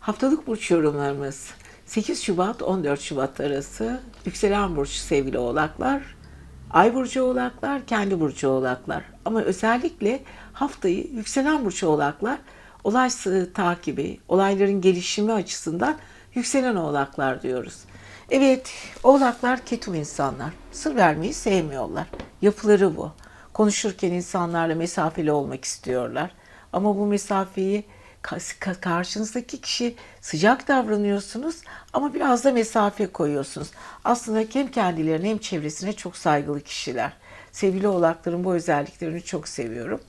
Haftalık burç yorumlarımız 8 Şubat 14 Şubat arası yükselen burç sevgili oğlaklar, ay burcu oğlaklar, kendi burcu oğlaklar. Ama özellikle haftayı yükselen burç oğlaklar olay takibi, olayların gelişimi açısından yükselen oğlaklar diyoruz. Evet, oğlaklar ketum insanlar. Sır vermeyi sevmiyorlar. Yapıları bu. Konuşurken insanlarla mesafeli olmak istiyorlar. Ama bu mesafeyi karşınızdaki kişi sıcak davranıyorsunuz ama biraz da mesafe koyuyorsunuz. Aslında hem kendilerine hem çevresine çok saygılı kişiler. Sevgili oğlakların bu özelliklerini çok seviyorum.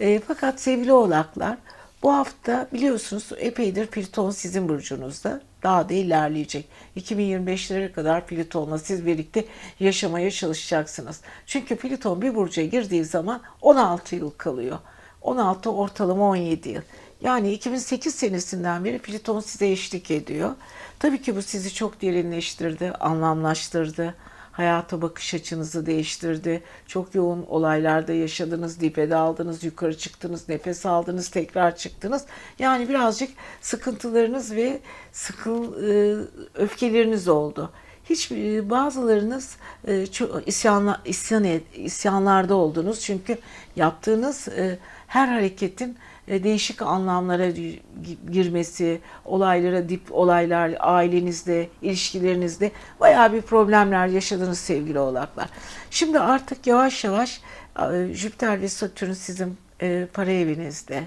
E, fakat sevgili oğlaklar bu hafta biliyorsunuz epeydir Plüton sizin burcunuzda. Daha da ilerleyecek. 2025'lere kadar Plüton'la siz birlikte yaşamaya çalışacaksınız. Çünkü Plüton bir burca girdiği zaman 16 yıl kalıyor. 16 ortalama 17 yıl. Yani 2008 senesinden beri Plüton size eşlik ediyor. Tabii ki bu sizi çok derinleştirdi, anlamlaştırdı. Hayata bakış açınızı değiştirdi. Çok yoğun olaylarda yaşadınız, dibe daldınız, yukarı çıktınız, nefes aldınız, tekrar çıktınız. Yani birazcık sıkıntılarınız ve sıkıl, e, öfkeleriniz oldu. Hiç e, bazılarınız e, isyanla, isyan isyanlarda oldunuz çünkü yaptığınız her hareketin değişik anlamlara gi- girmesi, olaylara dip olaylar ailenizde, ilişkilerinizde bayağı bir problemler yaşadınız sevgili oğlaklar. Şimdi artık yavaş yavaş e, Jüpiter ve Satürn sizin e, para evinizde,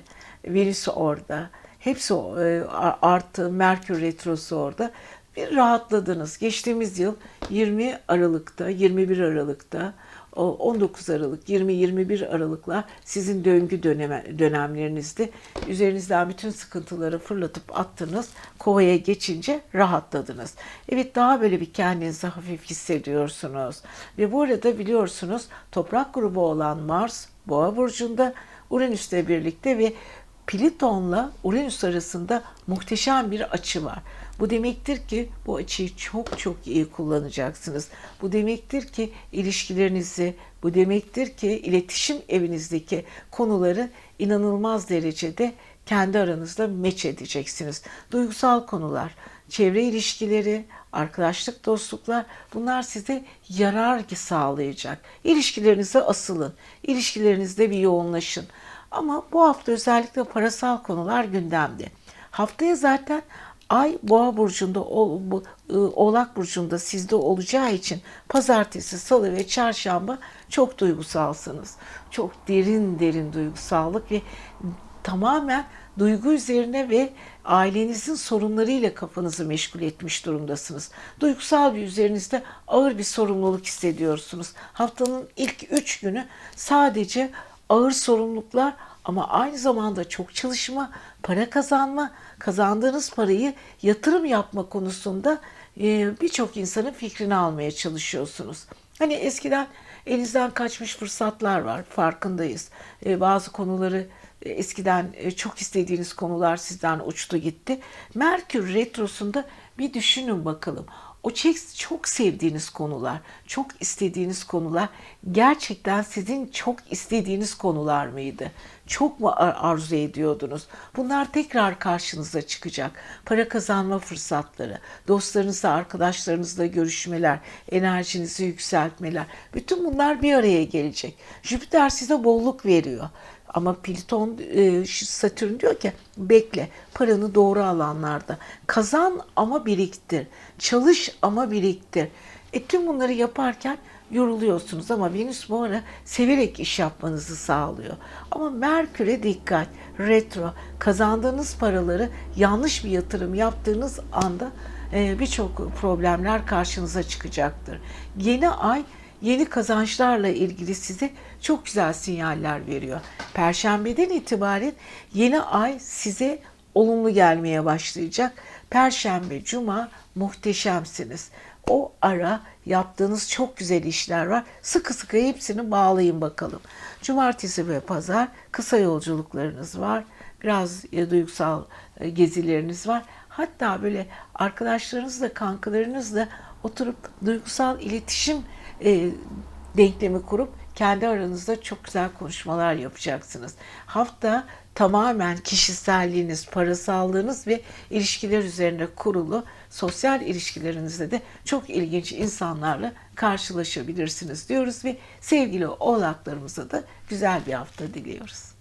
Venüs orada, hepsi e, artı Merkür retrosu orada bir rahatladınız. Geçtiğimiz yıl 20 Aralık'ta, 21 Aralık'ta, o 19 Aralık, 20-21 Aralık'la sizin döngü döneme, dönemlerinizde üzerinizden bütün sıkıntıları fırlatıp attınız. Kovaya geçince rahatladınız. Evet daha böyle bir kendinizi hafif hissediyorsunuz. Ve bu arada biliyorsunuz toprak grubu olan Mars Boğa burcunda Uranüs'le birlikte ve Plüton'la Uranüs arasında muhteşem bir açı var. Bu demektir ki bu açıyı çok çok iyi kullanacaksınız. Bu demektir ki ilişkilerinizi, bu demektir ki iletişim evinizdeki konuları inanılmaz derecede kendi aranızda meç edeceksiniz. Duygusal konular, çevre ilişkileri, arkadaşlık, dostluklar bunlar size yarar sağlayacak. İlişkilerinize asılın. İlişkilerinizde bir yoğunlaşın. Ama bu hafta özellikle parasal konular gündemde. Haftaya zaten Ay Boğa burcunda, o- bu- ı, Oğlak burcunda sizde olacağı için pazartesi, salı ve çarşamba çok duygusalsınız. Çok derin derin duygusallık ve tamamen duygu üzerine ve ailenizin sorunlarıyla kafanızı meşgul etmiş durumdasınız. Duygusal bir üzerinizde ağır bir sorumluluk hissediyorsunuz. Haftanın ilk üç günü sadece ağır sorumluluklar ama aynı zamanda çok çalışma, para kazanma, kazandığınız parayı yatırım yapma konusunda e, birçok insanın fikrini almaya çalışıyorsunuz. Hani eskiden elinizden kaçmış fırsatlar var, farkındayız. E, Bazı konuları e, eskiden çok istediğiniz konular sizden uçtu gitti. Merkür retrosunda bir düşünün bakalım. O çok, sevdiğiniz konular, çok istediğiniz konular gerçekten sizin çok istediğiniz konular mıydı? Çok mu ar- arzu ediyordunuz? Bunlar tekrar karşınıza çıkacak. Para kazanma fırsatları, dostlarınızla, arkadaşlarınızla görüşmeler, enerjinizi yükseltmeler. Bütün bunlar bir araya gelecek. Jüpiter size bolluk veriyor. Ama Plüton, e, Satürn diyor ki bekle paranı doğru alanlarda kazan ama biriktir. Çalış ama biriktir. E tüm bunları yaparken yoruluyorsunuz ama Venüs bu ara severek iş yapmanızı sağlıyor. Ama Merkür'e dikkat. Retro. Kazandığınız paraları yanlış bir yatırım yaptığınız anda e, birçok problemler karşınıza çıkacaktır. Yeni ay yeni kazançlarla ilgili size çok güzel sinyaller veriyor. Perşembeden itibaren yeni ay size olumlu gelmeye başlayacak. Perşembe, cuma muhteşemsiniz. O ara yaptığınız çok güzel işler var. Sıkı sıkı hepsini bağlayın bakalım. Cumartesi ve pazar kısa yolculuklarınız var. Biraz duygusal e, gezileriniz var. Hatta böyle arkadaşlarınızla, kankalarınızla oturup duygusal iletişim e, denklemi kurup kendi aranızda çok güzel konuşmalar yapacaksınız. Hafta tamamen kişiselliğiniz, parasallığınız ve ilişkiler üzerine kurulu sosyal ilişkilerinizde de çok ilginç insanlarla karşılaşabilirsiniz diyoruz ve sevgili oğlaklarımıza da güzel bir hafta diliyoruz.